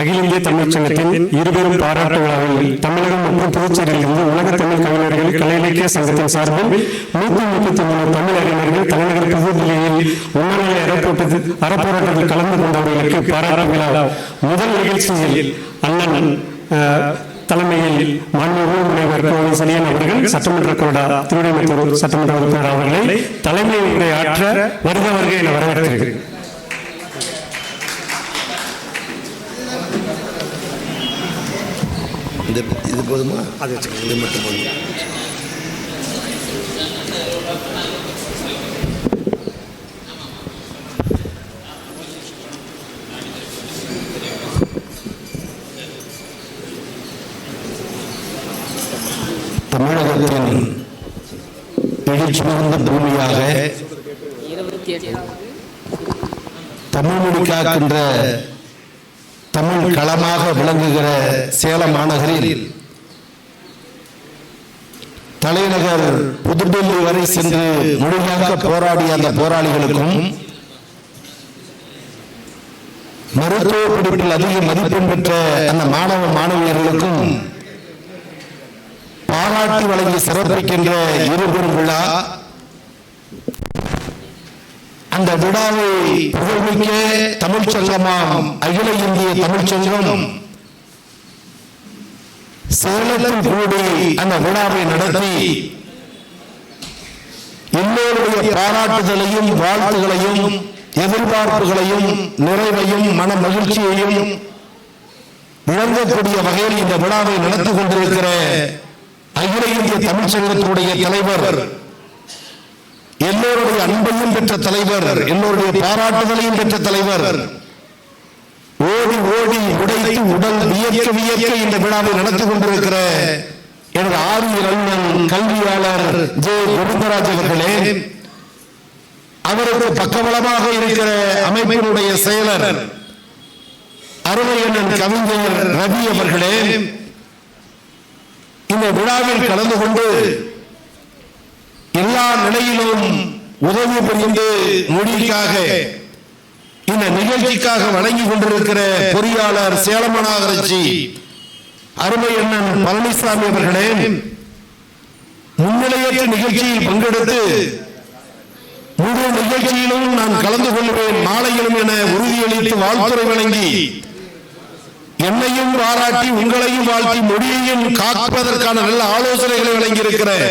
அகில இந்திய தமிழ்ச் சங்கத்தின் இருபெரும் பாராட்டு விழாவில் தமிழகம் மற்றும் புதுச்சேரியிலிருந்து உலக தமிழ் கவிஞர்கள் கலை இலக்கிய சங்கத்தின் சார்பில் நூற்றி முப்பத்தி மூணு தமிழ் அறிஞர்கள் தலைநகர் புதுதில்லியில் உண்ணாநிலை அறப்போட்டது அறப்போராட்டத்தில் கலந்து கொண்டவர்களுக்கு பாராட்டு விழா. முதல் நிகழ்ச்சியில் அண்ணன் தலைமையில் மாண்புமிகு முனைவர் கோவை சனியன் அவர்கள் சட்டமன்ற கொறடா திருவிடைமத்தூர் சட்டமன்ற உறுப்பினர் அவர்களை தலைமை உரையாற்ற வருக வருக என வரவேற்கிறேன். இந்த இது போதுமா? அது இது மட்டும் போதும்? தமிழகத்தின் எழுச்சி மிகுந்த பூமியாக தமிழ் மொழி காக்கின்ற தமிழ் களமாக விளங்குகிற சேலம் மாநகரில் தலைநகர் புதுடெல்லி வரை சென்று மொழிகாக்க போராடிய அந்த போராளிகளுக்கும் மருத்துவ படிப்பில் அதிக மதிப்பெண் பெற்ற அந்த மாணவ மாணவியர்களுக்கும் பாராட்டி வழங்கி சிறப்பிக்கின்ற இருபெரும் விழா அந்த விழாவை புகழ்மிக்க தமிழ் சங்கமாம் அகில இந்திய தமிழ் சங்கம் சேலத்தில் கூடி அந்த விழாவை நடத்தி எல்லோருடைய பாராட்டுதலையும் வாழ்த்துகளையும் எதிர்பார்ப்புகளையும் நிறைவையும் மன மகிழ்ச்சியையும் விளங்கக்கூடிய வகையில் இந்த விழாவை நடத்தி கொண்டிருக்கிற அகில இந்திய தமிழ்ச்சங்கத்தினுடைய தலைவர் எல்லோருடைய அன்பையும் பெற்ற தலைவர் எல்லோருடைய பாராட்டுதலையும் பெற்ற தலைவர். ஓடி ஓடி உடைத்து உடல் வியக்க வியக்க இந்த விழாவை நடத்தி கொண்டிருக்கிற எனது ஆரியர் அண்ணன் கல்வியாளர் ஜே. கோவிந்தராஜ் அவர்களே அவருக்கு பக்கபலமாக இருக்கிற அமைப்பினுடைய செயலர் அருமை அண்ணன் கவிஞர் ரவி அவர்களே இந்த விழாவில் கலந்து கொண்டு எல்லா நிலையிலும் உதவி புரிந்து மொழிக்காக இந்த நிகழ்ச்சிக்காக வழங்கி கொண்டிருக்கிற பொறியாளர் சேலமனாகரட்சி அருமை அண்ணன் பழனிசாமி அவர்களே முன்னிலையற்ற நிகழ்ச்சியில் பங்கெடுத்து முழு நிகழ்ச்சியிலும் நான் கலந்து கொள்வேன். மாலையிலும் என உறுதியளித்து வாழ்த்துறை வழங்கி என்னையும் பாராட்டி உங்களையும் வாழ்த்தி மொழியையும் காப்பதற்கான நல்ல ஆலோசனைகளை வழங்கியிருக்கிறேன்.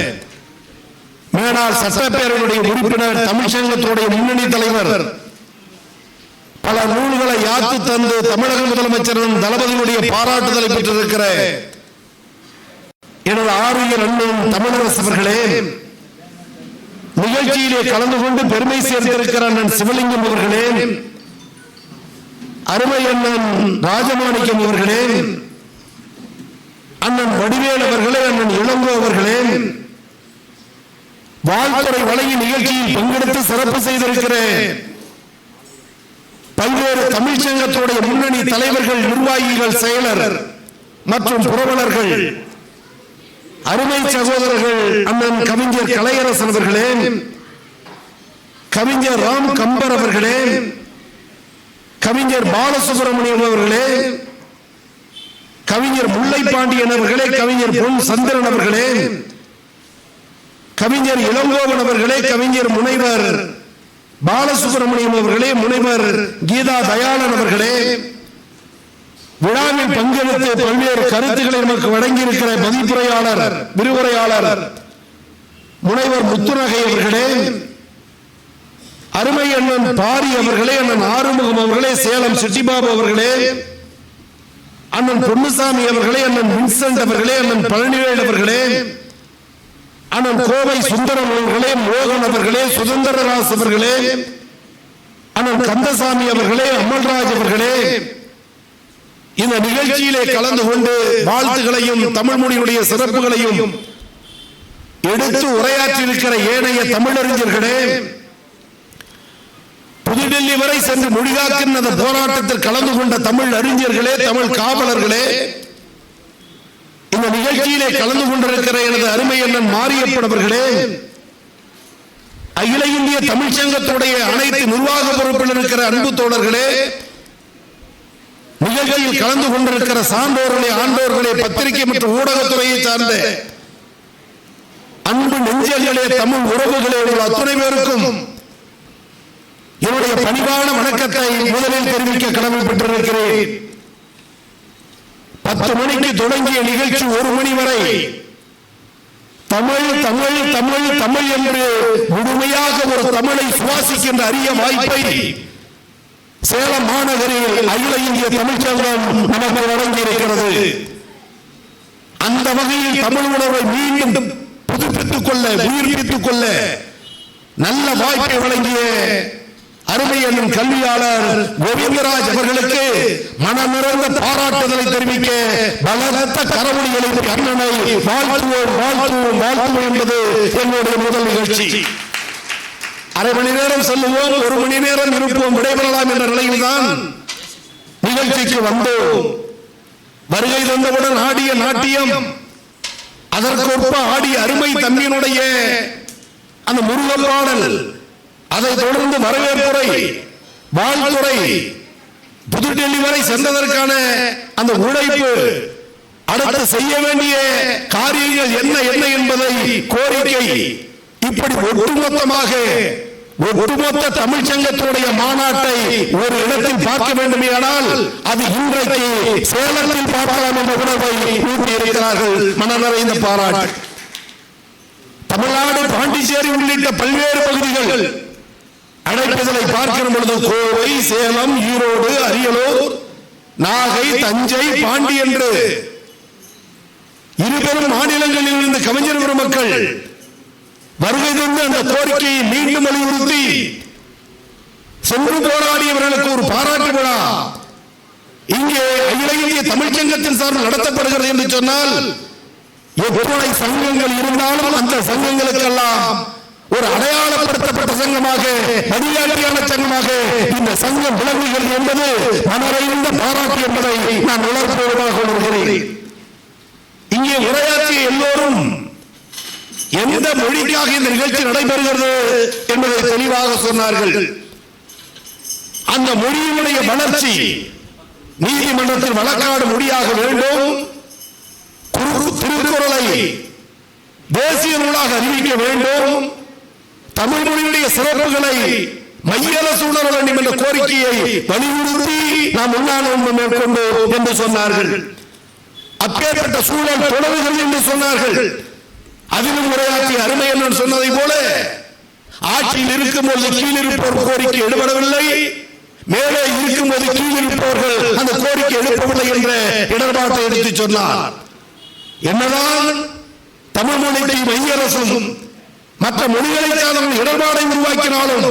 மேனாள் சட்டப்பேரவையுடைய உறுப்பினர் தமிழ்ச்சங்கத்துடைய முன்னணி தலைவர். பல நூல்களை யாத்து தந்து தமிழக முதலமைச்சரும் தளபதியுடைய பாராட்டுதலை பெற்றிருக்கிற எனது ஆரியர் அண்ணன் தமிழரசு அவர்களே நிகழ்ச்சியிலே கலந்து கொண்டு பெருமை சேர்ந்திருக்கிற அண்ணன் சிவலிங்கம் அவர்களே அருமை அண்ணன் ராஜமாணிக்கம் அவர்களே அண்ணன் வடிவேல் அவர்களே அண்ணன் இளங்கோ அவர்களே வாழ்த்துறை வழங்கி நிகழ்ச்சியில் பங்கெடுத்து சிறப்பு செய்திருக்கிற பல்வேறு தமிழ்ச் சங்கத்துடைய முன்னணி தலைவர்கள் நிர்வாகிகள் செயலர் மற்றும் புரவலர்கள். அருமை சகோதரர்கள் அண்ணன் கவிஞர் கலையரசன் அவர்களே. கவிஞர் ராம் கம்பர் அவர்களே. கவிஞர் பாலசுப்ரமணியம் அவர்களே. கவிஞர் முல்லைப்பாண்டியன் அவர்களே. கவிஞர் பொன் சந்திரன் அவர்களே. கவிஞர் இளங்கோவன் அவர்களே கவிஞர் முனைவர் பாலசுப்ரமணியம் அவர்களே முனைவர் கீதா தயாளன் அவர்களே. விழாவில் பங்கெடுத்து பல்வேறு கருத்துக்களை நமக்கு வழங்கியிருக்கிற மதிப்புரையாளர் விரிவுரையாளர் முனைவர் முத்துநகை அவர்களே. அருமை அண்ணன் பாரி அவர்களே அண்ணன் ஆறுமுகம் அவர்களே சேலம் சிட்டிபாபு அவர்களே. அண்ணன் பொன்னுசாமி அவர்களே அண்ணன் வின்சென்ட் அவர்களே அண்ணன் பழனிவேல் அவர்களே. அண்ணன் கோவை சுந்தரம் அவர்களே மோகன் அவர்களே சுதந்திரராஜ் அவர்களே அண்ணன் கந்தசாமி அவர்களே அமல்ராஜ் அவர்களே இந்த நிகழ்ச்சியிலே கலந்து கொண்டு வாழ்த்துகளையும் தமிழ் மொழியுடைய சிறப்புகளையும் எடுத்து உரையாற்றி இருக்கிற ஏனைய தமிழறிஞர்களே புதுடெல்லி வரை சென்று மொழிகாக்கின்ற அந்த போராட்டத்தில் கலந்து கொண்ட தமிழ் அறிஞர்களே தமிழ் காவலர்களே இந்த நிகழ்ச்சியிலே கலந்து கொண்டிருக்கிற எனது அருமை அண்ணன் மாரியப்படவர்களே அகில இந்திய தமிழ்ச்சங்கத்துடைய அனைத்து நிர்வாக பொறுப்பில் இருக்கிற அன்பு தோழர்களே நிகழ்ச்சியில் கலந்து கொண்டிருக்கிற சான்றோர்களே ஆண்டோர்களே பத்திரிகை மற்றும் ஊடகத்துறையை சார்ந்த அன்பு நெஞ்சங்களே தமிழ் உறவுகளே உங்கள் அத்துணை பேருக்கும் என்னுடைய பணிவான வணக்கத்தை முதலில் தெரிவிக்க கடமைப்பட்டிருக்கிறேன். பத்து மணிக்கு தொடங்கிய நிகழ்ச்சி ஒரு மணி வரை. தமிழ் தமிழ் தமிழ் தமிழ் என்று முழுமையாக ஒரு தமிழை சுவாசிக்கின்ற அரிய வாய்ப்பை சேலம் மாநகரில் அகில இந்திய தமிழ்ச்சங்கம் நமக்கு வழங்கி இருக்கிறது அந்த வகையில் தமிழ் உணர்வை மீண்டும் புதுப்பித்துக் கொள்ள உயிர்ப்பித்துக் கொள்ள நல்ல வாய்ப்பை வழங்கிய அருமை என்னும் கல்வியாளர் கோவிந்தராஜ் அவர்களுக்கு மனமிறந்த பாராட்டுதலை தெரிவிக்க பலத்த கரவொலிகளை அண்ணனை வாழ்த்துவோம் வாழ்த்துவோம் வாழ்த்துவோம் என்பது என்னுடைய முதல் நிகழ்ச்சி. அரை மணி நேரம் செல்லுவோம் ஒரு மணி நேரம் இருப்போம் விடைபெறலாம் என்ற நிலையில்தான் நிகழ்ச்சிக்கு வந்தோம். வருகை தந்தவுடன் ஆடிய நாட்டியம் அதற்கொப்ப ஆடிய அருமை தம்பியினுடைய அந்த முருகன் பாடல் அதை தொடர்ந்து வரவேற்புரை வாழ்த்துறை புதுடெல்லி வரை சென்றதற்கான அந்த உழைப்பு அடுத்து செய்ய வேண்டிய காரியங்கள் என்ன என்ன என்பதை கோரிக்கை. இப்படி ஒட்டுமொத்தமாக ஒட்டுமொத்த தமிழ் சங்கத்தினுடைய மாநாட்டை ஒரு இடத்தில் பார்க்க வேண்டுமேயானால் அது இன்றைக்கு சேலத்தில் பார்க்கலாம் என்ற உணர்வை ஊட்டி இருக்கிறார்கள் மனநிறைந்த பாராட்டு. தமிழ்நாடு பாண்டிச்சேரி உள்ளிட்ட பல்வேறு பகுதிகள் அழைப்புதலை பார்க்கிற பொழுது கோவை சேலம் ஈரோடு அரியலூர் நாகை தஞ்சை பாண்டி என்று இருபெரும் மாநிலங்களில் இருந்து கவிஞர் பெருமக்கள் வருகை தந்து அந்த கோரிக்கையை மீண்டும் வலியுறுத்தி சென்று போராடியவர்களுக்கு ஒரு பாராட்டு விழா. இங்கே அகில இந்திய தமிழ்ச்சங்கத்தின் சார்பில் நடத்தப்படுகிறது என்று சொன்னால் எத்தனை சங்கங்கள் இருந்தாலும் அந்த சங்கங்களுக்கெல்லாம் ஒரு அடையாளப்படுத்தப்பட்ட சங்கமாக வழிகாட்டியான சங்கமாக இந்த சங்கம் விளங்குகிறது என்பது மனறைந்த பாராட்டு என்பதை நான் உணர்வுபூர்வமாக உணர்கிறேன். இங்கே உரையாற்றிய எல்லோரும் எந்த மொழிக்காக இந்த நிகழ்ச்சி நடைபெறுகிறது என்பதை தெளிவாக சொன்னார்கள். அந்த மொழியினுடைய வளர்ச்சி நீதிமன்றத்தில் வழக்காடு மொழியாக வேண்டும். திருக்குறளை தேசிய நூலாக அறிவிக்க வேண்டும். தமிழ் மொழியுடைய சிறப்புகளை மைய அரசு உணர வேண்டும் என்ற கோரிக்கையை வலியுறுத்தி நாம் உண்ணாநோன்பு மேற்கொண்டு என்று சொன்னார்கள். அப்பேற்பட்ட சூழல் தொடர்கிறது என்று சொன்னார்கள். அதிலும் உரையாற்றிய அருமை என்று சொன்னதை போல ஆட்சியில் இருக்கும்போது கீழ் இருப்போர் கோரிக்கை எடுபடவில்லை மேலே இருக்கும்போது கீழ் இருப்பவர்கள் அந்த கோரிக்கை எழுப்பவில்லை என்ற இடர்பாட்டை எடுத்து சொன்னார். என்னதான் தமிழ் மொழியை மைய அரசும் மற்ற மொழிகளை சார்ந்த இடர்பாடை உருவாக்கினாலும்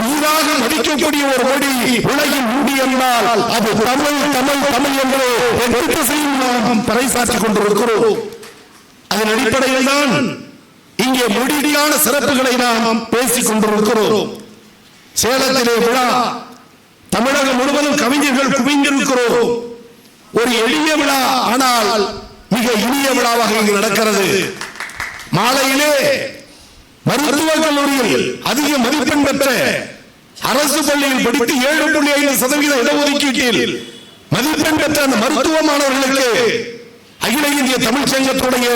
உயிராக மதிக்கக்கூடிய ஒரு மொழி உலகில் உண்டி என்றால் அது தமிழ் தமிழ் தமிழ் என்று திசையில் நாம் பறைசாற்றிக் கொண்டிருக்கிறோம். அதன் அடிப்படையில் தான் இங்கே மொழியான சிறப்புகளை நாம் பேசிக் கொண்டிருக்கிறோம். சேலத்திலே விழா தமிழகம் முழுவதும் கவிஞர்கள் குவிந்திருக்கிறோம். ஒரு எளிய விழா ஆனால் மிக இனிய விழாவாக இங்கு நடக்கிறது. மாலையிலே மருத்துவக் கல்லூரியில் அதிக மதிப்பெண் பெற்ற அரசு பள்ளியில் படித்து ஏழு புள்ளி ஐந்து சதவீத இடஒதுக்கீட்டில் மதிப்பெண் பெற்ற அந்த மருத்துவ மாணவர்களுக்கு அகில இந்திய தமிழ் சங்கத்துடைய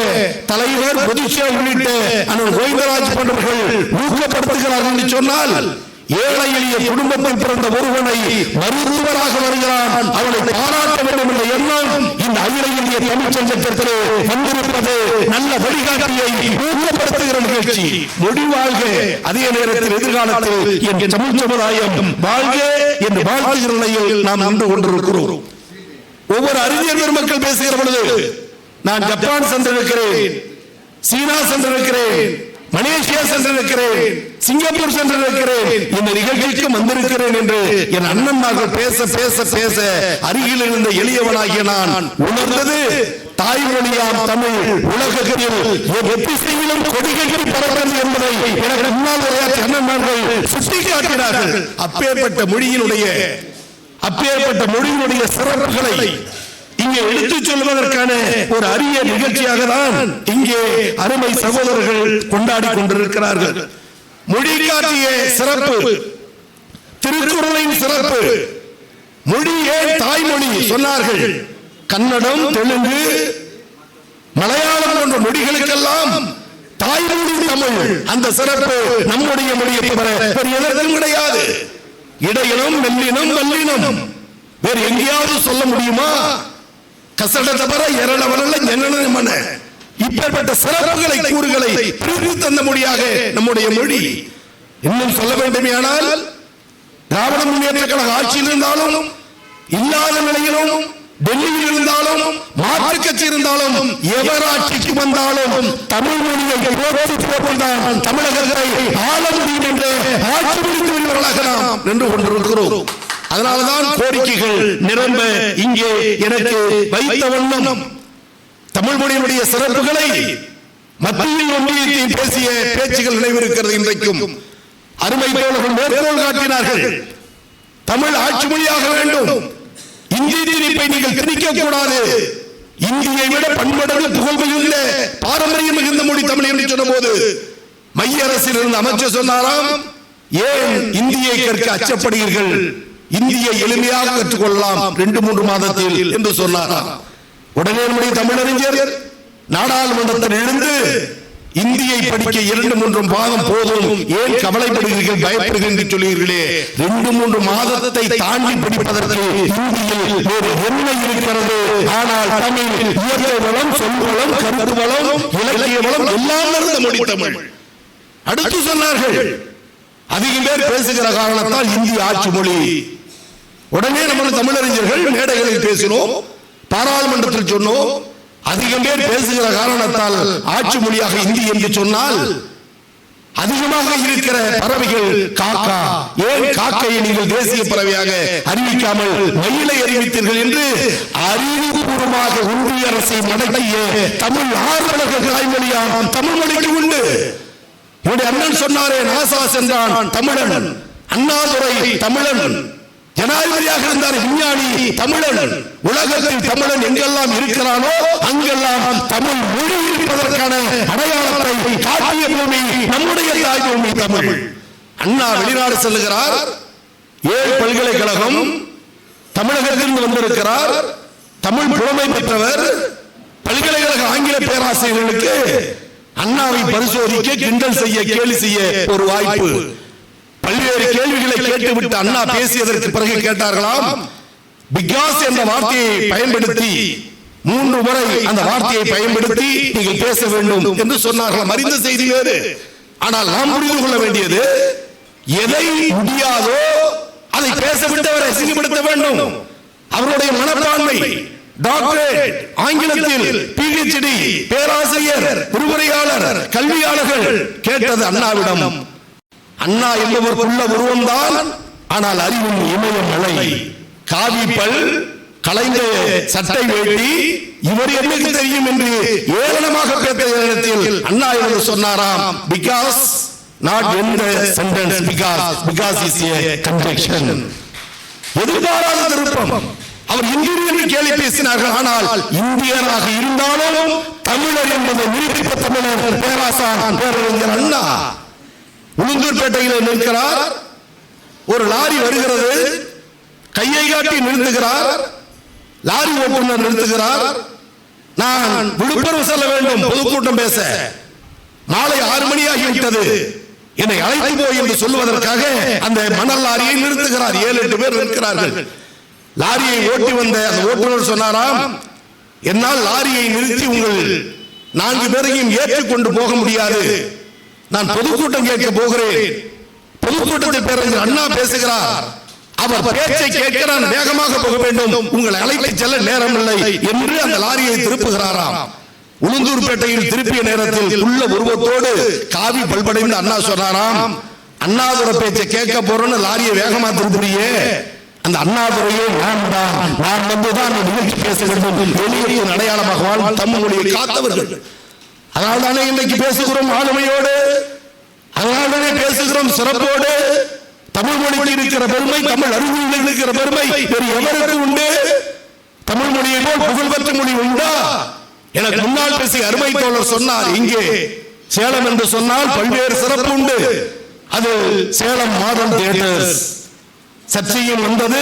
தலைவர் பொதுச்செயலர் உள்ளிட்ட அண்ணன் கோவிந்தராஜ் போன்றவர்கள் ஊக்கப்படுத்துகிறார்கள் என்று சொன்னால் ஏழை எளிய குடும்பத்தில் பிறந்த ஒருவனை மருத்துவராக வருகிறான். அவனை பாராட்ட வேண்டும் என்ற எண்ணம் இந்த அகில இந்திய தமிழ் வந்திருப்பது. நல்ல வழிகாட்டியை ஊக்கப்படுத்துகிற நிகழ்ச்சி. மொழி அதே நேரத்தில் எதிர்காலத்தில் என் தமிழ் சமுதாயம் வாழ்க என்று வாழ்த்துகிற நிலையில் நாம் நின்று கொண்டிருக்கிறோம். ஒவ்வொரு அறிஞர் பெருமக்கள் பேசுகிற பொழுது நான் ஜப்பான் சென்றிருக்கிறேன் சீனா சென்றிருக்கிறேன் மலேசியா சென்றிருக்கிறேன் சிங்கப்பூர் சென்றிருக்கிறேன். இந்த நிகழ்ச்சிக்கு வந்திருக்கிறேன் என்று என் அண்ணன்மார்கள் பேச பேச பேச அருகில் இருந்த எளியவனாகிய நான் உணர்ந்தது. தாய்மொழியாம் தமிழ் உலகத்தில் எப்பிசையிலும் கொடிகைகள் பரவுகிறது என்பதை எனக்கு முன்னால் உரையாற்றிய அண்ணன்மார்கள் சுட்டிக்காட்டினார்கள். அப்பேற்பட்ட மொழியினுடைய அப்பேற்பட்ட மொழியினுடைய சிறப்புகளை இங்கே எடுத்துச் சொல்வதற்கான ஒரு அரிய நிகழ்ச்சியாக தான் இங்கே அருமை சகோதரர்கள் கொண்டாடி கொண்டிருக்கிறார்கள். மொழி காட்டிய சிறப்பு. திருக்குறளின் சிறப்பு. மொழி ஏன் தாய்மொழி சொன்னார்கள்? கன்னடம் தெலுங்கு மலையாளம் போன்ற மொழிகளுக்கெல்லாம் தாய்மொழி தமிழ். அந்த சிறப்பு நம்முடைய மொழியை தவிர வேறு எதற்கும் கிடையாது. இடையினம் மெல்லினம் வல்லினம் வேறு எங்கேயாவது சொல்ல முடியுமா? கசட தவிர எரள வரல என்ன இப்பேற்பட்ட சிறப்புகளை கூறுகளை தந்த மொழியாக நம்முடைய மொழி. இன்னும் சொல்ல வேண்டுமேயானால் திராவிட முன்னேற்ற கழக ஆட்சியில் இருந்தாலும் இல்லாத நிலையிலும் டெல்லியில் இருந்தாலும் மாற்று கட்சி இருந்தாலும் எவர் ஆட்சிக்கு வந்தாலும் தமிழ் மொழியை போட்டுதான் தமிழகத்தை ஆள முடியும் என்று ஆட்சி முடித்து வருவர்களாக நாம் நின்று கொண்டிருக்கிறோம். அதனால்தான் கோரிக்கைகள் நிரம்ப இங்கே எனக்கு வைத்த வண்ணம். தமிழ் மொழியினுடைய சிறப்புகளை மத்தியில் ஒன்றியத்தில் பேசிய பேச்சுகள் நினைவிருக்கிறது இன்றைக்கும். அருமை தோழர்கள் மேற்கோள் காட்டினார்கள். தமிழ் ஆட்சி மொழியாக வேண்டும். இந்தி திணிப்பை நீங்கள் திணிக்க கூடாது இந்தியை விட பன்மடங்கு புகழ் மிகுந்த பாரம்பரியம் மிகுந்த மொழி தமிழ் என்று சொன்னபோது மைய அரசில் இருந்த அமைச்சர் சொன்னாராம் ஏன் இந்தியை கற்க அச்சப்படுகிறீர்கள்? இந்தியை எளிமையாக கற்றுக்கொள்ளலாம். ரெண்டு மூன்று மாதத்தில் என்று சொன்னாராம். உடனே நம்முடைய தமிழறிஞர் நாடாளுமன்றத்தில் இருந்து இந்தியை படிக்க இரண்டு மூன்று மாதம் போதும். ஏன் கவலைப்படுகிறீர்கள் பயப்படுகிறீர்கள் சொல்லுகிறீர்களே? ரெண்டு மூன்று மாதத்தை தாண்டி படிப்பதற்கு இந்தியில் ஒரு என்ன இருக்கிறது. ஆனால் தமிழ் இயற்கை வளம் சொல்வளம் கருத்து வளம் இலக்கிய வளம் எல்லாம் மொழி தமிழ். அடுத்து சொன்னார்கள் அதிகம் பேர் பேசுகிற காரணத்தால் இந்திய ஆட்சி மொழி. உடனே நம்ம தமிழறிஞர்கள் மேடைகளில் பேசினோம். பாராளுமன்றத்தில் சொன்னோம். அதிகம் பேர் பேசுகிற காரணத்தால் ஆட்சி மொழியாக இந்தி என்று சொன்னால் அதிகமாக இருக்கிற பறவைகள் காக்கா. ஏன் காக்கையை நீங்கள் தேசிய பறவையாக அறிவிக்காமல் மயிலை அறிவித்தீர்கள் என்று அறிவுபூர்வமாக ஒன்றிய அரசை மடக்கிய தமிழ் ஆர்வலர்கள் தாய்மொழியாம் தமிழ் மொழிக்கு உண்டு. என்னுடைய அண்ணன் சொன்னாரே நாசா சென்றான் தமிழன். அண்ணாதுரை தமிழன். ஜனாதிபதியாக இருந்தார் விஞ்ஞானி தமிழன். உலகத்தில் தமிழன் எங்கெல்லாம் இருக்கிறானோ அங்கெல்லாம் தமிழ் மொழி இருப்பதற்கான அடையாளத்தை காட்டிய பூமி நம்முடைய தாய் பூமி தமிழ். அண்ணா வெளிநாடு செல்லுகிறார் ஏழு பல்கலைக்கழகம் தமிழகத்திலிருந்து வந்திருக்கிறார். தமிழ் புலமை பெற்றவர் பல்கலைக்கழக ஆங்கில பேராசிரியர்களுக்கு அண்ணாவை பரிசோதிக்க கிண்டல் செய்ய கேலி செய்ய ஒரு வாய்ப்பு. பல்வேறு கேள்விகளை கேட்டுவிட்டு அண்ணா பேசியதற்கு பிறகு கேட்டார்களாம். பிகாஸ் என்ற வார்த்தையை பயன்படுத்தி மூன்று முறை அந்த வார்த்தையை பயன்படுத்தி நீங்கள் பேச வேண்டும் என்று சொன்னார்களாம் அறிந்த செய்தி வேறு. ஆனால் நாம் புரிந்து கொள்ள வேண்டியது எதை முடியாதோ அதை பேச விட்டவரை அசிங்கப்படுத்த வேண்டும். அவருடைய மனப்பான்மை டாக்டரேட் ஆங்கிலத்தில் பிஹெச்டி பேராசிரியர் விரிவுரையாளர் கல்வியாளர்கள் கேட்டது அண்ணாவிடம். அண்ணா என்பவருக்குள்ள உருவம்தான். ஆனால் அறிவும் இமய மலை பல் கலைந்த சட்டை வேட்டி இவர் எனக்கு தெரியும் என்று ஏளனமாக பேசிய நேரத்தில் அண்ணா என்று சொன்னாராம். பிகாஸ் நாட் எந்த sentence because because is a conjunction எதிர்பாராத திருப்பம். அவர் இந்தியர் என்று கேள்வி பேசினார்கள். ஆனால் இந்தியராக இருந்தாலும் தமிழர் என்பதை நிரூபித்த தமிழர் பேராசான் பேரறிஞர் அண்ணா. உளுந்தூர்பேட்டையில் நிற்கிறார். ஒரு லாரி வருகிறது. கையை காட்டி நிறுத்துகிறார். லாரி ஓட்டுநர் நிறுத்துகிறார். நான் விழுப்புரம் செல்ல வேண்டும். பொதுக்கூட்டம் பேச. மாலை ஆறு மணியாகிவிட்டது என்னை அழைத்து போய் என்று சொல்லுவதற்காக அந்த மணல் லாரியை நிறுத்துகிறார். ஏழு எட்டு பேர் நிற்கிறார்கள். லாரியை ஓட்டி வந்த அந்த ஓட்டுநர் சொன்னாராம் என்னால் லாரியை நிறுத்தி உங்கள் நான்கு பேரையும் ஏற்றுக்கொண்டு போக முடியாது. நான் பொதுக்கூட்டம் கேட்க போகிறேன். பொதுக்கூட்டத்தில் பேரறிஞர் அண்ணா பேசுகிறார். அவர் பேச்சை கேட்க வேகமாக போக வேண்டும். உங்களை அழைத்து செல்ல நேரம் இல்லை என்று அந்த லாரியை திருப்புகிறாராம். உளுந்தூர்பேட்டையில் திருப்பிய நேரத்தில் உள்ள உருவத்தோடு காவி பல்படைந்து அண்ணா சொன்னாராம் அண்ணாதுரை பேச்சை கேட்க போறோம்னு லாரியை வேகமா திருப்புறியே அந்த அண்ணாதுரையே நான் தான். நான் வந்துதான் நிகழ்ச்சி பேச வேண்டும். வெளியே அடையாளமாக வாழ் தமிழ் மொழியை காத்தவர்கள். அதனால் தானே இன்றைக்கு பேசுகிறோம் ஆளுமையோடு. அதனால் தானே பேசுகிறோம் சிறப்போடு. தமிழ் மொழியில் இருக்கிற பெருமை தமிழ் அறிவுகளில் இருக்கிற பெருமை வேறு எவருக்கு உண்டு? தமிழ் மொழியை போல் புகழ்பெற்ற மொழி உண்டா? எனக்கு முன்னால் பேசிய அருமை தோழர் சொன்னார் இங்கே சேலம் என்று சொன்னால் பல்வேறு சிறப்பு உண்டு. அது சேலம் மாதம் தியேட்டர்ஸ் சர்ச்சையும் வந்தது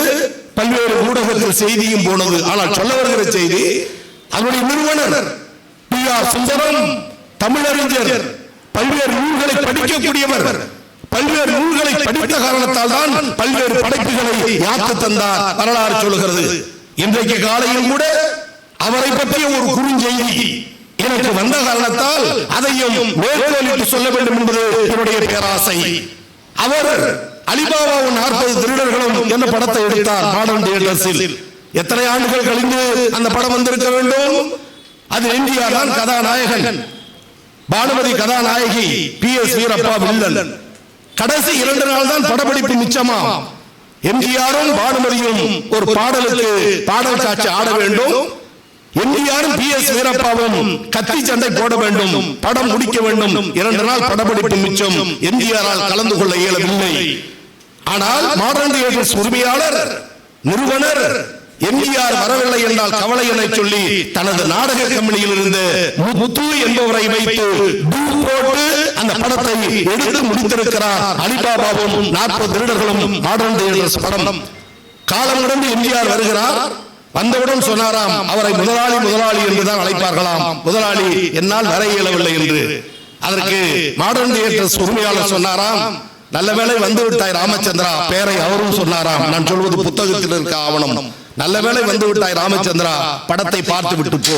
பல்வேறு ஊடகத்தில் செய்தியும் போனது. ஆனால் சொல்ல வருகிற செய்தி அதனுடைய நிறுவனர் டி ஆர் சுந்தரம் தமிழறிஞர் பல்வேறு நூல்களை படிக்கக்கூடியவர். பல்வேறு நூல்களை படித்த காரணத்தால் தான் பல்வேறு படைப்புகளை யாத்து தந்தார் வரலாறு சொல்லுகிறது. இன்றைக்கு காலையில் கூட அவரை பற்றிய ஒரு குறுஞ்செய்தி எனக்கு வந்த காரணத்தால் அதையும் மேற்கோளிட்டு சொல்ல வேண்டும் என்பது என்னுடைய பேராசை. அவர் அலிபாபாவின் நாற்பது திருடர்களும் என்ன படத்தை எடுத்தார்? மாடர்ன் தியேட்டர்ஸில் எத்தனை ஆண்டுகள் கழிந்து அந்த படம் வந்திருக்க வேண்டும்? அது எம்ஜிஆர் தான் கதாநாயகன். பானுமதி கதாநாயகி பி எஸ் வீரப்பா வில்லன். கடைசி இரண்டு நாள் தான் படப்பிடிப்பு மிச்சமா எம்ஜிஆரும் பானுமதியும் ஒரு பாடலுக்கு பாடல் காட்சி ஆட வேண்டும். எம்ஜிஆரும் பி எஸ் வீரப்பாவும் கத்தி சண்டை போட வேண்டும். படம் முடிக்க வேண்டும். இரண்டு நாள் படப்பிடிப்பு மிச்சம். எம்ஜிஆரால் கலந்து கொள்ள இயலவில்லை. ஆனால் மாடர்ன் உரிமையாளர் நிறுவனர் எம்ஜிஆர் வரவில்லை என்றால் கவலை என சொல்லி தனது நாடக கம்பெனியில் இருந்து முத்து என்பவரை வைத்து போட்டு அந்த படத்தை எடுத்து முடித்திருக்கிறார் அலிபாபாவும் நாற்பது திருடர்களும் மாடர்ன் தியேட்டர்ஸ் படம். காலம் கடந்து எம்ஜிஆர் வருகிறார். வந்தவுடன் சொன்னாராம் அவரை முதலாளி முதலாளி என்றுதான் அழைப்பார்களாம். முதலாளி என்னால் வர இயலவில்லை என்று அதற்கு மாடர்ன் தியேட்டர்ஸ் உரிமையாளர் சொன்னாராம். நல்ல வேளை வந்து விட்டாய் ராமச்சந்திரா. பேரை அவரும் சொன்னாராம். நான் சொல்வது புத்தகத்தில் இருக்க ஆவணம். நல்ல வேளை வந்து விட்டாய் ராமச்சந்திரா. படத்தை பார்த்து விட்டு போ.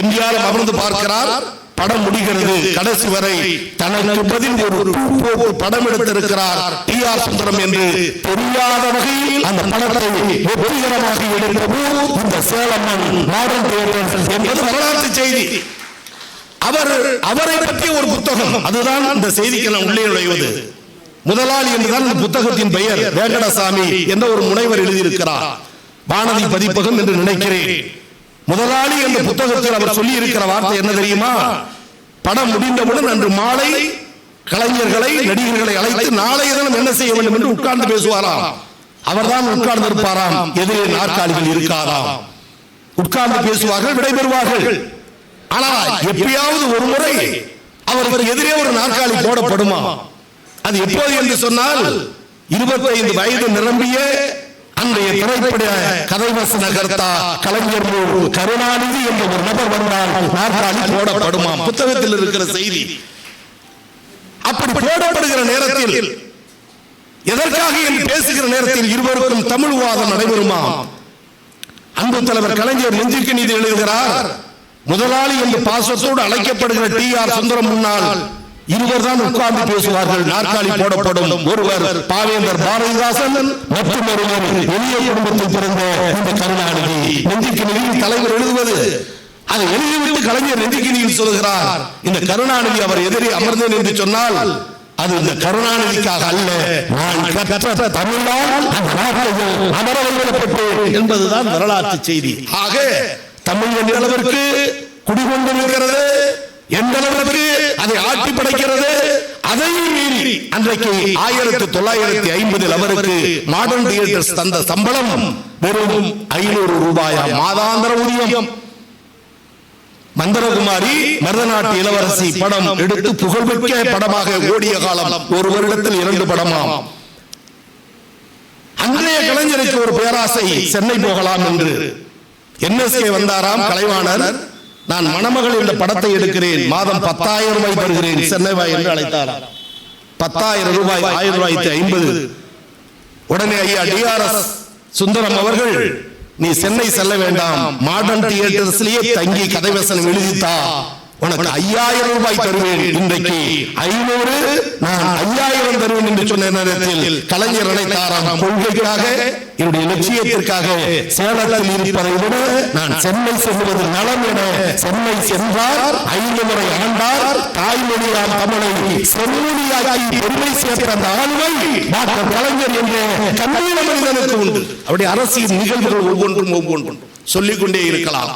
எம்ஜிஆர் அமர்ந்து பார்க்கிறார். படம் முடிகிறது. கடைசி வரை தனக்கு பதில் ஒரு படம் எடுத்திருக்கிறார் டி ஆர் சுந்தரம் என்று தெரியாத வகையில் அந்த படத்தை வெற்றிகரமாக எடுத்தது இந்த சேலம் மாடர்ன் தியேட்டர்ஸ் என்பது வரலாற்று செய்தி. அவர் அவரை பற்றிய ஒரு புத்தகம். அதுதான் இந்த செய்திக்கு நான் உள்ளே நுழைவது. முதலாளி என்றுதான் இந்த புத்தகத்தின் பெயர். வேங்கடசாமி என்ற ஒரு முனைவர் எழுதியிருக்கிறார். வானதி பதிப்பகம் என்று நினைக்கிறேன். முதலாளி என்ற புத்தகத்தில் அவர் சொல்லி இருக்கிற வார்த்தை என்ன தெரியுமா? படம் முடிந்தவுடன் அன்று மாலை கலைஞர்களை நடிகர்களை அழைத்து நாளைய தினம் என்ன செய்ய வேண்டும் என்று உட்கார்ந்து பேசுவாராம். அவர்தான் உட்கார்ந்து இருப்பாராம். எதிரே நாற்காலிகள் இருக்காராம் உட்கார்ந்து பேசுவார்கள் விடைபெறுவார்கள். ஆனால் எப்பயாவது ஒரு முறை அவருக்கு எதிரே ஒரு நாற்காலி போடப்படுமா? அது எப்போது என்று சொன்னால் இருபத்தைந்து வயது நிரம்பிய அன்றைய திரைப்பட கதைவசன கர்த்தா கலைஞர். கருணாநிதி என்ற ஒரு நபர் வந்தால் நாற்காலி போடப்படுமாம் புத்தகத்தில் இருக்கிற செய்தி. அப்படி போடப்படுகிற நேரத்தில் எதற்காக என்று பேசுகிற நேரத்தில் இருவருக்கும் தமிழ் வாதம் நடைபெறுமா? அன்பு தலைவர் கலைஞர் நெஞ்சுக்கு நீதி எழுதுகிறார். முதலாளி என்று பாசத்தோடு அழைக்கப்படுகிற டி ஆர் சுந்தரம் முன்னால் இருவர் தான் உட்கார்ந்து பேசுவார்கள். நாற்காலி போடப்படும் ஒருவர் பாவேந்தர் பாரதிதாசன் மற்றும் ஒருவர் எளிய குடும்பத்தில் பிறந்த இந்த கருணாநிதி. நெஞ்சுக்கு நீதியில் தலைவர் எழுதுவது. அதை எழுதிவிட்டு கலைஞர் நெஞ்சுக்கு நீதி சொல்கிறார். இந்த கருணாநிதி அவர் எதிரே அமர்ந்தேன் என்று சொன்னால் அது இந்த கருணாநிதிக்காக அல்ல. நான் கற்ற நாட்டில் அமர வைக்கப்பட்டு என்பதுதான் வரலாற்று செய்தி. ஆக தமிழ் எந்த அளவிற்கு குடிகொண்டு நிற்கிறது. எந்த அளவிற்கு அதை ஆட்சி படைக்கிறது அதையும் மீறி அன்றைக்கு ஆயிரத்தி தொள்ளாயிரத்தி ஐம்பதில் அவருக்கு மாடர்ன் தியேட்டர்ஸ் தந்த சம்பளம் வெறும் ஐநூறு ரூபாயா? மாதாந்திர ஊதியம். மந்திரகுமாரி மருதநாட்டு இளவரசி படம் எடுத்து புகழ்மிக்க படமாக ஓடிய காலம் ஒரு வருடத்தில் இரண்டு படமாம். அன்றைய கலைஞருக்கு ஒரு பேராசை சென்னை போகலாம் என்று. என்எஸ்கே வந்தாராம் கலைவாணர் நான் மணமகள் என்ற படத்தை எடுக்கிறேன். மாதம் பத்தாயிரம் ரூபாய் தருகிறேன். சென்னை வா என்று அழைத்தாராம். பத்தாயிரம் ரூபாய் ஆயிரத்தி தொள்ளாயிரத்தி ஐம்பது. உடனே ஐயா டிஆர்எஸ் சுந்தரம் அவர்கள் நீ சென்னை செல்ல வேண்டாம். மாடர்ன் தியேட்டர்ஸ்லயே தங்கி கதைவசனம் எழுதித்தா. உனக்கு ஐயாயிரம் ரூபாய் தருவேன் இன்றைக்கு. ஐநூறு நான் ஐயாயிரம் தருவேன் என்று சொன்ன நேரத்தில் கலைஞர் நினைத்தாராம் கொள்கைக்காக என்னுடைய லட்சியத்திற்காக சேலத்தில் இருப்பதை விட நான் சென்னை செல்வது நலம் என சென்னை சென்றார் ஐந்து முறை ஆண்டார் தாய்மொழியாம் தமிழை செம்மொழியாக்கி பெருமை சேர்த்த அந்த ஆளுமை டாக்டர் கலைஞர் என்ற கண்ணீர மனிதனுக்கு உண்டு. அவருடைய அரசியல் நிகழ்வுகள் ஒவ்வொன்றும் ஒவ்வொன்றும் சொல்லிக் கொண்டே இருக்கலாம்.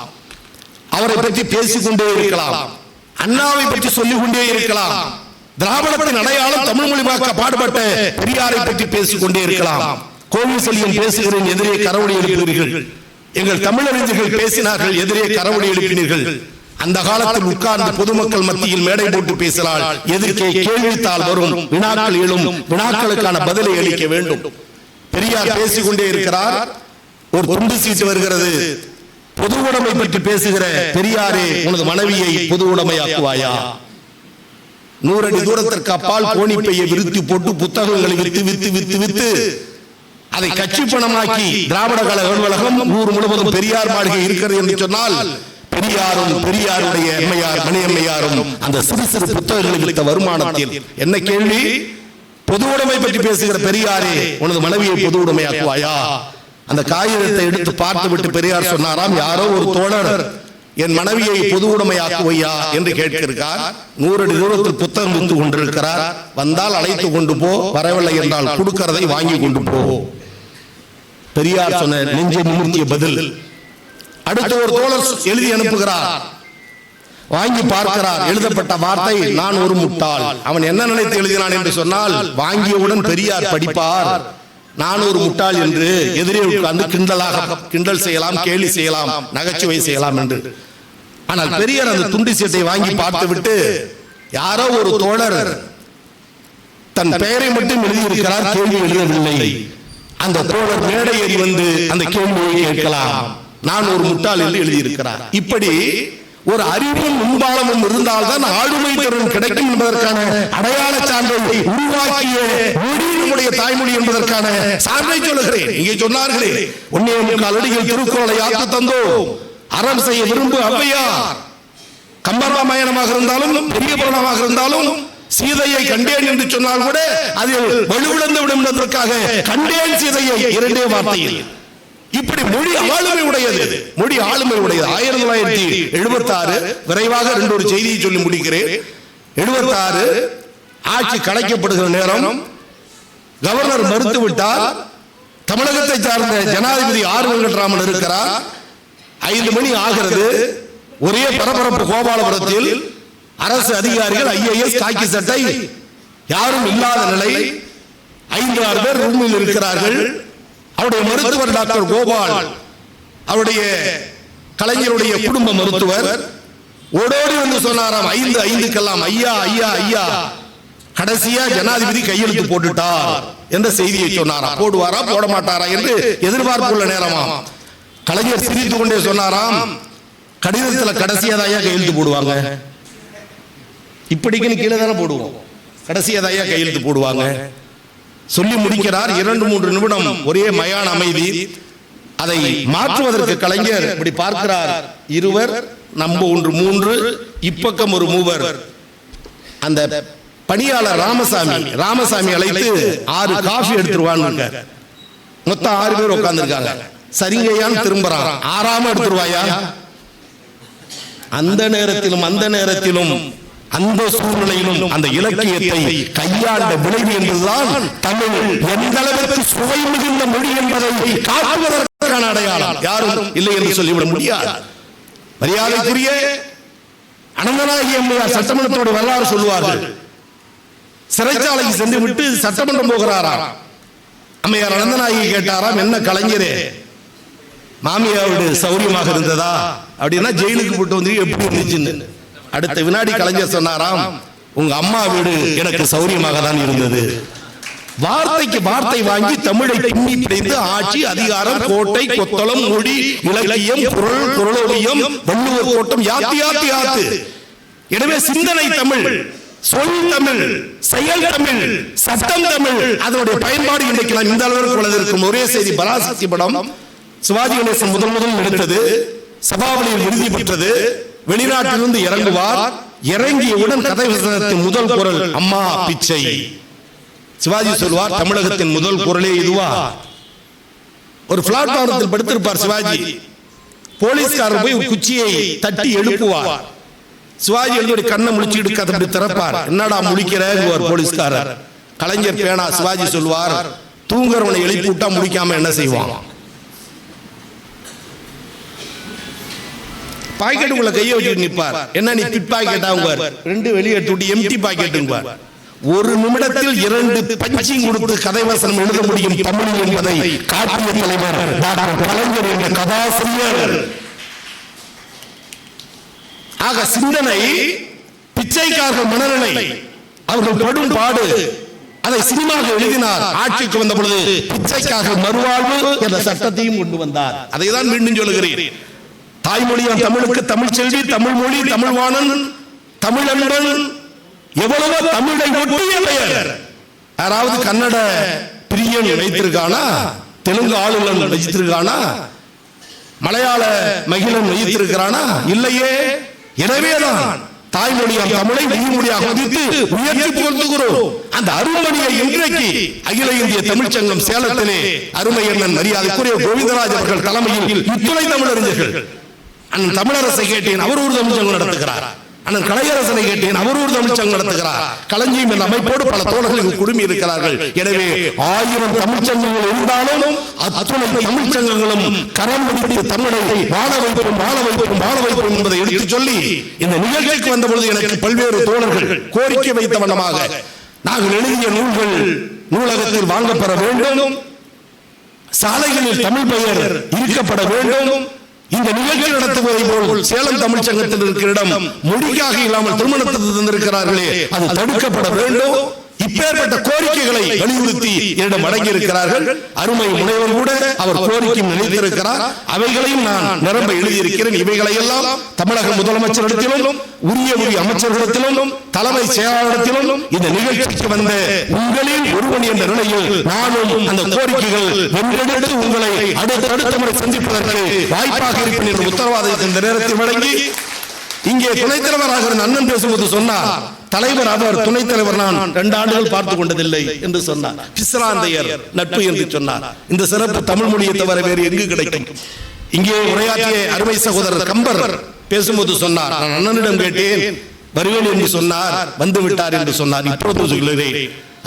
அவரை பற்றி பேசிக்கொண்டே இருக்கலாம். அண்ணாவை பற்றி சொல்லிக் கொண்டே இருக்கலாம். திராவிடத்தின் அடையாளம் தமிழ் மொழிமாக்க பாடுபட்ட பெரியாரை பற்றி பேசிக் கொண்டே இருக்கலாம். கோவில் செல்லியம் பேசுகிறேன் எதிரே கரவடி எழுப்பினீர்கள். எங்கள் தமிழறிஞர்கள் பேசினார்கள் எதிரே கரவடி எழுப்பினீர்கள். அந்த காலத்தில் உட்கார்ந்து பொதுமக்கள் மத்தியில் மேடை போட்டு பேசினால் எதிர்க்கே கேள்வித்தாள் வரும் வினாக்கள் எழும் வினாக்களுக்கான பதிலை அளிக்க வேண்டும். பெரியார் பேசிக் கொண்டே இருக்கிறார். ஒரு துண்டு சீட்டு வருகிறது. பொது உடைமை பற்றி பேசுகிற பெரியாரே உனது மனைவியை பொது உடைமையாக்குவாயா? நூறடி தூரத்திற்கு அப்பால் கோணிப்பையை விருத்தி போட்டு புத்தகங்களை வித்து வித்து வித்து வித்து அதை கட்சி பணமாக்கி திராவிட கழக அலுவலகம் ஊர் முழுவதும் பெரியார் மாளிகை இருக்கிறது என்று சொன்னால் பெரியாரும் பெரியாருடைய எம்மையார் மணியம்மையாரும் அந்த சிறு சிறு புத்தகங்களை விழுத்த வருமானத்தில் என்ன கேள்வி? பொது உடைமை பற்றி பேசுகிற பெரியாரே உனது மனைவியை பொது உடைமையாக்குவாயா? அந்த காகிதத்தை எடுத்து பார்த்து விட்டு பெரியார் சொன்னாராம் யாரோ ஒரு தோழர் என் மனைவியை பொது உடைமையாக்குவையா என்று கேட்கிறார் நூறடி தூரத்தில் புத்தகம் வித்து கொண்டிருக்கிறார். வந்தால் அழைத்து கொண்டு போ. வரவில்லை என்றால் கொடுக்கிறதை வாங்கி கொண்டு போ. பெரியார் சொன்ன நெஞ்சை நிமிர்த்திய பதில். அடுத்து ஒரு தோழர் எழுதி அனுப்புகிறார். வாங்கி பார்க்கிறார். எழுதப்பட்ட வார்த்தை நான் ஒரு முட்டாள். அவன் என்ன நினைத்து எழுதினான் என்று சொன்னால் வாங்கியவுடன் பெரியார் படிப்பார். நான் ஒரு முட்டாள் என்று எதிரே உட்கார்ந்து கிண்டலாக கிண்டல் செய்யலாம் கேலி செய்யலாம் நகைச்சுவை செய்யலாம் என்று. ஆனால் பெரியார் அந்த துண்டு சீட்டை வாங்கி பார்த்து விட்டு யாரோ ஒரு தோழர் தன் பெயரை மட்டும் எழுதியிருக்கிறார் கேள்வி எழுதவில்லை. அந்த தோழர் மேடை ஏறி வந்து அந்த கேள்வியை கேட்கலாம். நான் ஒரு முட்டாள் என்று எழுதியிருக்கிறார். இப்படி ஒரு அறிவும் முன்பாலமும் இருந்தால்தான் ஆளுமை திறன் கிடைக்கும் என்பதற்கான அடையாள சான்றை உருவாக்கிய மொழியினுடைய தாய்மொழி என்பதற்கான சான்றை சொல்லுகிறேன். இங்கே சொன்னார்களே ஒன்னே முக்கால் அடிகள் திருக்குறளை ஆக்க தந்தோம். அறம் செய்ய விரும்பு ஔவையார் கம்பராமாயணமாக இருந்தாலும் பெரிய புராணமாக இருந்தாலும் சீதையை கண்டேன் என்று சொன்னால் கூட அதில் வலுவிழந்து விடும் என்பதற்காக கண்டேன் சீதையை. இரண்டே வார்த்தையில் இப்படி மொழி ஆளுமை உடையது. மொழி ஆளுமை உடையது. ஆயிரத்தி தொள்ளாயிரத்தி எழுபத்தி ஆறு விரைவாக ரெண்டு ஒரு செய்தியை சொல்லி முடிக்கிறேன். எழுபத்தி ஆறு ஆட்சி கலைக்கப்படுகிற நேரம். கவர்னர் மறுத்து விட்டார் தமிழகத்தை சார்ந்த ஜனாதிபதி ஆர் வெங்கட்ராமன் இருக்கிறார். ஐந்து மணி ஆகிறது. ஒரே பரபரப்பு கோபாலபுரத்தில் அரசு அதிகாரிகள் ஐஏஎஸ் காக்கி சட்டை யாரும் இல்லாத நிலை. ஐந்து ஆறு பேர் ரூமில் இருக்கிறார்கள். அவருடைய மருத்துவர் டாக்டர் கோபால். அவருடைய கலைஞருடைய குடும்ப மருத்துவர். ஓடோடி வந்து சொன்னாராம் ஐந்து ஐந்துக்கெல்லாம் ஐயா ஐயா ஐயா கடைசியா ஜனாதிபதி கையெழுத்து போட்டுட்டார் என்ற செய்தியை சொன்னாராம். போடுவாரா போட மாட்டாரா என்று எதிர்பார்ப்புள்ள நேரமாம். கலைஞர் சிரித்து கொண்டே சொன்னாராம் கடிதத்துல கடைசியா தான் ஐயா கையெழுத்து போடுவாங்க. இப்படிக்குன்னு கீழே தானே போடுவோம். கடைசியா தான் ஐயா கையெழுத்து போடுவாங்க. சொல்லி முடிக்கிறார். இரண்டு மூன்று நிமிடம் ஒரே மயான அமைதி. அதை மாற்றுவதற்கு கலைஞர் இப்படி பார்க்கிறார். இருவர் நம்ம ஒன்று மூன்று இப்பக்கம் ஒரு மூவர். அந்த பணியாளர் ராமசாமி. ராமசாமி. அழைத்து ஆறு காஃபி எடுத்துருவான்னு மொத்தம் ஆறு பேர் உட்கார்ந்துருக்காங்க. சரிங்கய்யான்னு திரும்புறான். ஆறாம எடுத்துருவாயா? அந்த நேரத்திலும் அந்த நேரத்திலும் அந்த சூழ்நிலையிலும் அந்த இலக்கியத்தை கையாண்ட விளைவு என்றுதான் தமிழ். எந்த அளவிற்கு சுவை மிகுந்த மொழி என்பதை காட்டுவதற்கான அடையாளம். யாரும் இல்லை என்று சொல்லிவிட முடியாது. மரியாதைக்குரிய அனந்தநாயகி அம்மையார் சட்டமன்றத்தோட வரலாறு சொல்லுவார்கள். சிறைச்சாலைக்கு சென்று விட்டு சட்டமன்றம் போகிறாராம். அம்மையார் அனந்தநாயகி கேட்டாராம் என்ன கலைஞரே மாமியாரோட சௌரியமாக இருந்ததா? அப்படின்னா ஜெயிலுக்கு போட்டு வந்து எப்படி இருந்துச்சுன்னு. அடுத்த வினாடி கலைஞர் சொன்னாராம் உங்க அம்மா வீடு எனக்கு சௌரியமாக தான் இருந்தது. வார்த்தைக்கு வார்த்தை வாங்கி தமிழை பின்னி பிடித்து ஆட்சி அதிகாரம் கோட்டை கொத்தளம் மொழி இலக்கியம் குரல் குரலோவியம் வள்ளுவர் கோட்டம் யாத்தி யாத்தி யாத்து எனவே சிந்தனை தமிழ் சொல் தமிழ் செயல் தமிழ் சட்டம் தமிழ். அதனுடைய பயன்பாடு இன்றைக்கு நாம் இந்த அளவிற்கு வளர்ந்திருக்கும் ஒரே செய்தி பராசக்தி படம். சிவாஜி கணேசன் முதல் முதல் எடுத்தது. சபாவளியில் விருதி பெற்றது. வெளிநாட்டிலிருந்து இறங்குவார். இறங்கியவுடன் கதை வசனத்தின் முதல் குரல் அம்மா பிச்சை. சிவாஜி சொல்வார் தமிழகத்தின் முதல் குரலே இதுவா? ஒரு பிளாட்பாரத்தில் படுத்திருப்பார் சிவாஜி. போலீஸ்காரர் போய் குச்சியை தட்டி எழுப்புவார். சிவாஜி எழுதி கண்ணை முழிச்சுட்டு கதை அப்படி திறப்பார். என்னடா முழிக்கிறேங்குவார் போலீஸ்காரர். கலைஞர் பேனா சிவாஜி சொல்வார் தூங்குறவனை எழுப்பி விட்டா முடிக்காம என்ன செய்வான்? பாக்கெட்டுக்குள்ள கையை வச்சுட்டு நிப்பார். என்ன நீ பிட் பாக்கெட்டாங்குவார் ரெண்டு வெளியே எடுத்து எம்டி பாக்கெட்டுங்குவார் ஒரு நிமிடத்தில் இரண்டு பஞ்சிங் கொடுத்து கதை வசனம் எழுத முடியும். தமிழ் என்பதை காட்டிய தலைவர் டாக்டர் கலைஞர் என்ற கதாசிரியர். ஆக சிந்தனை பிச்சைக்காரர்கள் மனநிலை. அவர்கள் படும் பாடு அதை சினிமாவில் எழுதினார். ஆட்சிக்கு வந்த பொழுது பிச்சைக்காக மறுவாழ்வு என்ற சட்டத்தையும் கொண்டு வந்தார். அதை தான் மீண்டும் சொல்லுகிறேன். தாய்மொழியாம் தமிழுக்கு தமிழ் செல்வி தமிழ் மொழி தமிழ் வாணன் தமிழ் அன்பன். எவ்வளவோ தமிழை ஒட்டிய பெயர். யாராவது கன்னட பிரியன் வைத்திருக்கானா? தெலுங்கு ஆளுநர் வைத்திருக்கானா? மலையாள மகிழன் வைத்திருக்கிறானா? இல்லையே. எனவேதான் தாய்மொழியாம் தமிழை உயிர்மொழியாக மதித்து உயர்த்தி புகழ்ந்துகிறோம். அந்த அருமணியை இன்றைக்கு அகில இந்திய தமிழ்ச் சங்கம் சேலத்திலே அருமை அண்ணன் மரியாதைக்குரிய கோவிந்தராஜ் அவர்கள் தலைமையில் இத்துணை தமிழறிஞர்கள் அண்ணன் தமிழரசை கேட்டேன் அவர் ஒரு தமிழ் சங்கம் நடத்துகிறார். அண்ணன் கலையரசனை கேட்டேன் அவர் ஒரு தமிழ் சங்கம் நடத்துகிறார். களஞ்சியம் என்ற அமைப்போடு பல தோழர்கள் குடுமி இருக்கிறார்கள். எனவே ஆயிரம் தமிழ் சங்கங்கள் இருந்தாலும் அத்துணை தமிழ் சங்கங்களும் கரம் பிடித்து தமிழை வாழ வைப்போம் வாழ வைப்போம் வாழ வைப்போம் என்பதை எடுத்து சொல்லி இந்த நிகழ்ச்சிக்கு வந்த பொழுது எனக்கு பல்வேறு தோழர்கள் கோரிக்கை வைத்த வண்ணமாக நாங்கள் எழுதிய நூல்கள் நூலகத்தில் வாங்கப்பெற வேண்டும். சாலைகளில் தமிழ் பெயர் இருக்கப்பட வேண்டும். இந்த நிகழ்ச்சி நடத்துவதை போல் சேலம் தமிழ் சங்கத்தில் இருக்கிற இடம் மொழிக்காக இல்லாமல் திருமணத்துக்கு தந்திருக்கிறார்களே அது தடுக்கப்பட வேண்டும். இப்பேற்பட்ட கோரிக்கைகளை வலியுறுத்தி என்னிடம் அடங்கி இருக்கிறார்கள் அருமை முனைவர் கூட அவர் கோரிக்கை நினைத்திருக்கிறார். அவைகளையும் நான் நிரம்ப எழுதியிருக்கிறேன். இவைகளை எல்லாம் தமிழக முதலமைச்சரிடத்திலும் உரிய உரிய அமைச்சர்களிடத்திலும் தலைமை செயலாளரிடத்திலும் இந்த நிகழ்ச்சிக்கு வந்த உங்களில் ஒருவன் என்ற நிலையில் நானும் அந்த கோரிக்கைகள் வென்றெடுத்து உங்களை அடுத்த அடுத்த முறை சந்திப்பதற்கு வாய்ப்பாக இருப்பேன் என்ற உத்தரவாதத்தை இந்த நேரத்தில் வழங்கி இங்கே துணைத் தலைவராக அண்ணன் பேசும்போது சொன்னார். தலைவர் அவர் துணைத் தலைவர் நான் ரெண்டு ஆண்டுகள் பார்த்து கொண்டதில்லை என்று சொன்னார். பிஸ்ராந்தையர் நட்பு என்று சொன்னார். இந்த சிறப்பு தமிழ் மொழியை தவிர வேறு எங்கு கிடைக்கும்? இங்கே உரையாற்றிய அருமை சகோதரர் கம்பர் பேசும்போது சொன்னார் நான் அண்ணனிடம் கேட்டேன். வருவேன் என்று சொன்னார். வந்து விட்டார் என்று சொன்னார். இப்பொழுது சொல்கிறேன்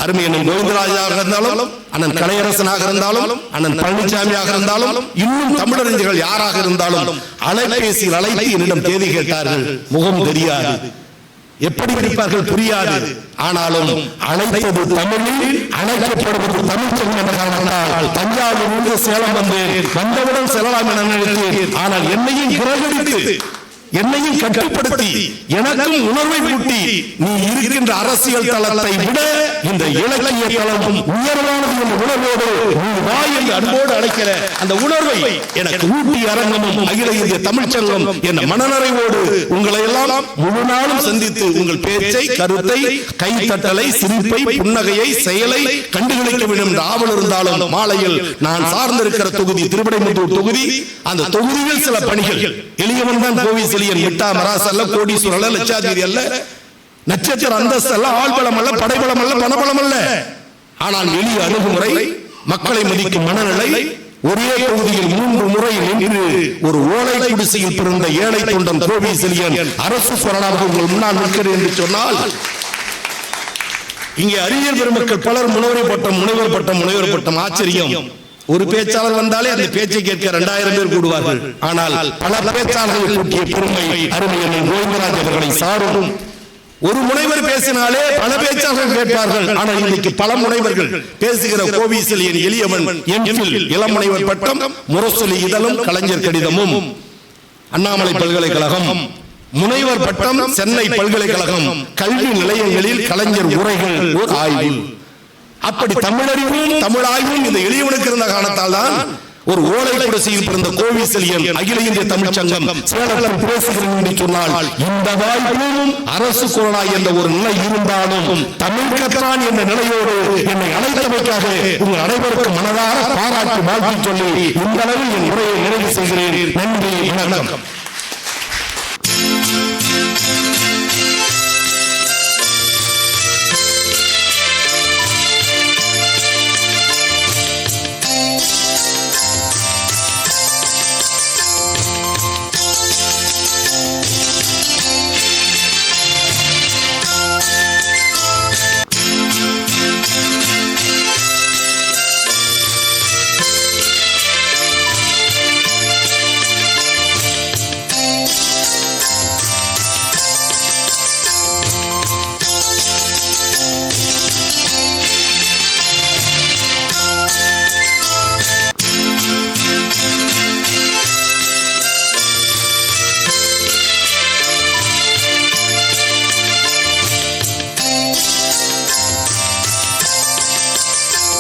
அருமை அண்ணன் கோவிந்தராஜாக இருந்தாலும் அண்ணன் கலையரசனாக இருந்தாலும் அண்ணன் பழனிசாமியாக இருந்தாலும் இன்னும் தமிழறிஞர்கள் யாராக இருந்தாலும் அலைபேசியில் அழைத்து என்னிடம் தேதி கேட்டார்கள். முகம் தெரியாது. எப்படி இருப்பார்கள் புரியாது. ஆனாலும் அழைத்தது தமிழில் அழைக்கப்படுவது தமிழ் என்ற காரணத்தால். தஞ்சாவூரிலிருந்து சேலம் வந்து வந்தவுடன் செல்லலாம் என நினைத்தேன். ஆனால் என்னையும் கிரகடித்து என்னையும் கட்டுப்படுத்தி எனக்கும் உணர்வை கூட்டி நீ இருக்கின்ற அரசியல் தளத்தை விட இந்த இலக்கிய தளம் உயர்வானது என்ற உணர்வோடு வா என்று அன்போடு அழைக்கிற அந்த உணர்வை எனக்கு ஊட்டி அரங்கமும் அகில இந்திய தமிழ்ச்சங்கம் என்ற மனநிறைவோடு உங்களை எல்லாம் முழு நாளும் சந்தித்து உங்கள் பேச்சை கருத்தை கைத்தட்டலை சிரிப்பை புன்னகையை செயலை கண்டுகளிக்க வேண்டும் என்ற ஆவல் இருந்தாலும் மாலையில் நான் சார்ந்திருக்கிற தொகுதி திருவிடைமுத்தூர் தொகுதி அந்த தொகுதியில் சில பணிகள். எளியவன் தான் கோவி செலியன் மிட்டா மராஸ் அல்ல கோடீஸ்வரர் அல்ல லட்சாதிபதி அல்ல. நட்சத்திர அந்தஸ்து அல்ல ஆள்பலம் அல்ல படைபலம் அல்ல பணபலம் அல்ல. ஆனால் எளிய அணுகுமுறை மக்களை மதிக்கும் மனநிலை ஒரே பகுதியில் மூன்று முறை நின்று ஒரு ஓலை குடிசையில் பிறந்த ஏழை தொண்டன் கோவி செலியன் அரசு சொரணாக உங்கள் முன்னால் நிற்கிறேன் என்று சொன்னால் இங்கே அறிஞர் பெருமக்கள் பலர் முனைவர் பட்டம் முனைவர் பட்டம் முனைவர் பட்டம் ஆச்சரியம். ஒரு பேச்சாளர் வந்தாலே அந்த பேச்சை கேட்க இரண்டாயிரம் பேர் கூடுவார்கள். ஆனால் பல பேச்சாளர்கள் கூட்டிய பெருமை கோவிந்தராஜ் அவர்களை சாரும். ஒரு முனைவர் பேசினாலே பல பேச்சாளர்கள் கேட்பார்கள். ஆனால் இன்னைக்கு பல முனைவர்கள் பேசுகிற கோவிசல் என் எளியவன் எம்ஃபில் இளம் முனைவர் பட்டம் முரசொலி இதழும் கலைஞர் கடிதமும். அண்ணாமலை பல்கலைக்கழகம் முனைவர் பட்டம் சென்னை பல்கலைக்கழகம் கல்வி நிலையங்களில் கலைஞர் உரைகள் ஒரு ஆய்வு. அப்படி தமிழறிவும் தமிழாய்வும் இந்த எளியவனுக்கு இருந்த காரணத்தால் தான் ஒரு ஓலை குடிசையில் பிறந்த கோவிசலியன் அகில இந்திய தமிழ் சங்கம் சேலத்தில் பேசுகிறேன் என்று சொன்னால் இந்த வாய்ப்பும் அரசு குரலாய் என்ற ஒரு நிலை இருந்தாலும் தமிழ் கத்தான் என்ற நிலையோடு என்னை அழைத்தமைக்காக உங்கள் அனைவருக்கும் மனதாக பாராட்டு வாழ்த்து சொல்லி இந்த அளவில் என் உரையை நிறைவு செய்கிறேன். நன்றி வணக்கம்.